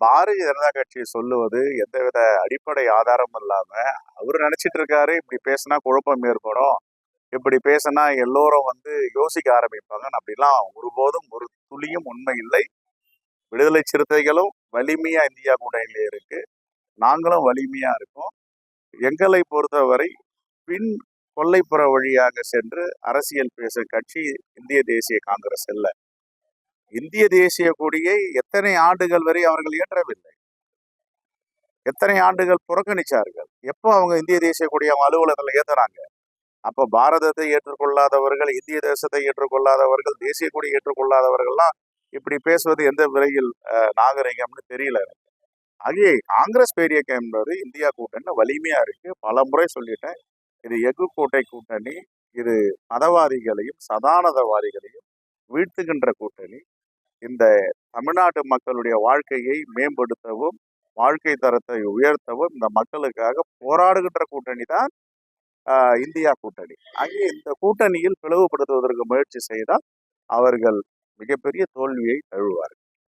பாரதிய ஜனதா கட்சி சொல்லுவது எந்தவித அடிப்படை ஆதாரம் இல்லாம அவர் நினைச்சிட்டு இருக்காரு இப்படி பேசினா குழப்பம் ஏற்படும் இப்படி பேசினா எல்லோரும் வந்து யோசிக்க ஆரம்பிப்பாங்க. அப்படிலாம் ஒருபோதும் ஒரு துளியும் உண்மை இல்லை. விடுதலை சிறுத்தைகளும் வலிமையா இந்தியா கூட்டணியில இருக்கு. நாங்களும் வலிமையா இருக்கோம். எங்களை பொறுத்தவரை பின் கொல்லைப்புற வழியாக சென்று அரசியல் பேசும் கட்சி இந்திய தேசிய காங்கிரஸ் இல்லை. இந்திய தேசிய கொடியை எத்தனை ஆண்டுகள் வரை அவர்கள் ஏற்றவில்லை எத்தனை ஆண்டுகள் புறக்கணிச்சார்கள்? எப்போ அவங்க இந்திய தேசிய கொடியை அவங்க அலுவலகத்தில் ஏத்துறாங்க அப்போ பாரதத்தை ஏற்றுக்கொள்ளாதவர்கள் இந்திய தேசத்தை ஏற்றுக்கொள்ளாதவர்கள் தேசிய கொடி ஏற்றுக்கொள்ளாதவர்கள்லாம் இப்படி பேசுவது எந்த விலையில் நாகரிகம்னு தெரியல எனக்கு. ஆகிய காங்கிரஸ் பெரிய என்பது இந்தியா கூட்டணி வலிமையா இருக்கு. பல முறை சொல்லிட்டேன். இது எஃகு கோட்டை கூட்டணி இது மதவாதிகளையும் சதானதவாதிகளையும் வீழ்த்துகின்ற கூட்டணி. இந்த தமிழ்நாட்டு மக்களுடைய வாழ்க்கையை மேம்படுத்தவும் வாழ்க்கை தரத்தை உயர்த்தவும் இந்த மக்களுக்காக போராடுகின்ற கூட்டணி தான் இந்தியா கூட்டணி. ஆகிய இந்த கூட்டணியில் பிளவுபடுத்துவதற்கு முயற்சி செய்தால் அவர்கள் மிகப்பெரிய தோல்வியை தழுவார்கள்